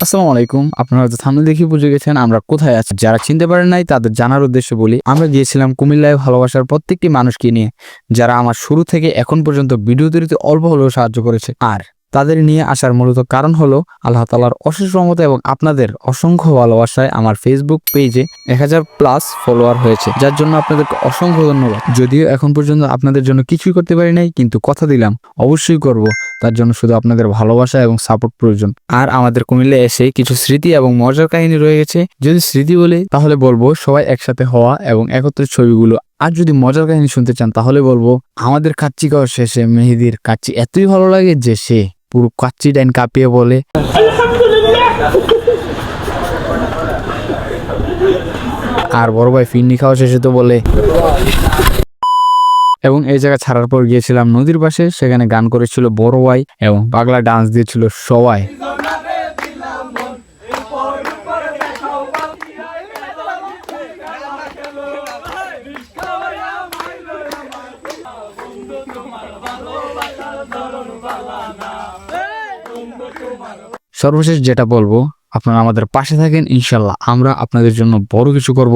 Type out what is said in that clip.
আসসালামু আলাইকুম। আপনারা সামনে দেখে বুঝে গেছেন আমরা কোথায় আছি। যারা চিনতে পারেন নাই, তাদের জানার উদ্দেশ্য বলি, আমরা গিয়েছিলাম কুমিল্লায় ভালোবাসার প্রত্যেকটি মানুষকে নিয়ে, যারা আমার শুরু থেকে এখন পর্যন্ত ভিডিও তৈরিতে অল্প হলেও সাহায্য করেছে। আর তাদের নিয়ে আসার মূলত কারণ হলো আল্লাহ তালার অশেষ রহমতে এবং আপনাদের অসংখ্য ভালোবাসায় আমার ফেসবুক পেজে এক হাজার প্লাস ফলোয়ার হয়েছে। যার জন্য আপনাদেরকে অসংখ্য ধন্যবাদ। যদিও এখন পর্যন্ত আপনাদের জন্য কিছুই করতে পারি নাই, কিন্তু কথা দিলাম। অবশ্যই করব। তার জন্য শুধু আপনাদের ভালোবাসা এবং সাপোর্ট প্রয়োজন। আর আমাদের কুমিল্লা এসে কিছু স্মৃতি এবং মজার কাহিনী রয়ে গেছে। যদি স্মৃতি বলি, তাহলে বলব সবাই একসাথে হওয়া এবং একত্রের ছবিগুলো। আর যদি মজার কাহিনী শুনতে চান, তাহলে বলব আমাদের কাচ্চি খাওয়ার শেষে মেহেদির কাচ্চি। এতই ভালো লাগে যে সে পুরো কাচ্চি ডাইন কাঁপিয়ে বলে। আর বড় ভাই ফিন্নি খাওয়া শেষে তো বলে এবং এই জায়গা ছাড়ার পর গিয়েছিলাম নদীর পাশে, সেখানে গান করেছিল বড় ভাই এবং পাগলা ডান্স দিয়েছিল সবাই। সর্বশেষ যেটা বলব, আপনারা আমাদের পাশে থাকেন, ইনশাল্লাহ আমরা আপনাদের জন্য বড় কিছু করব।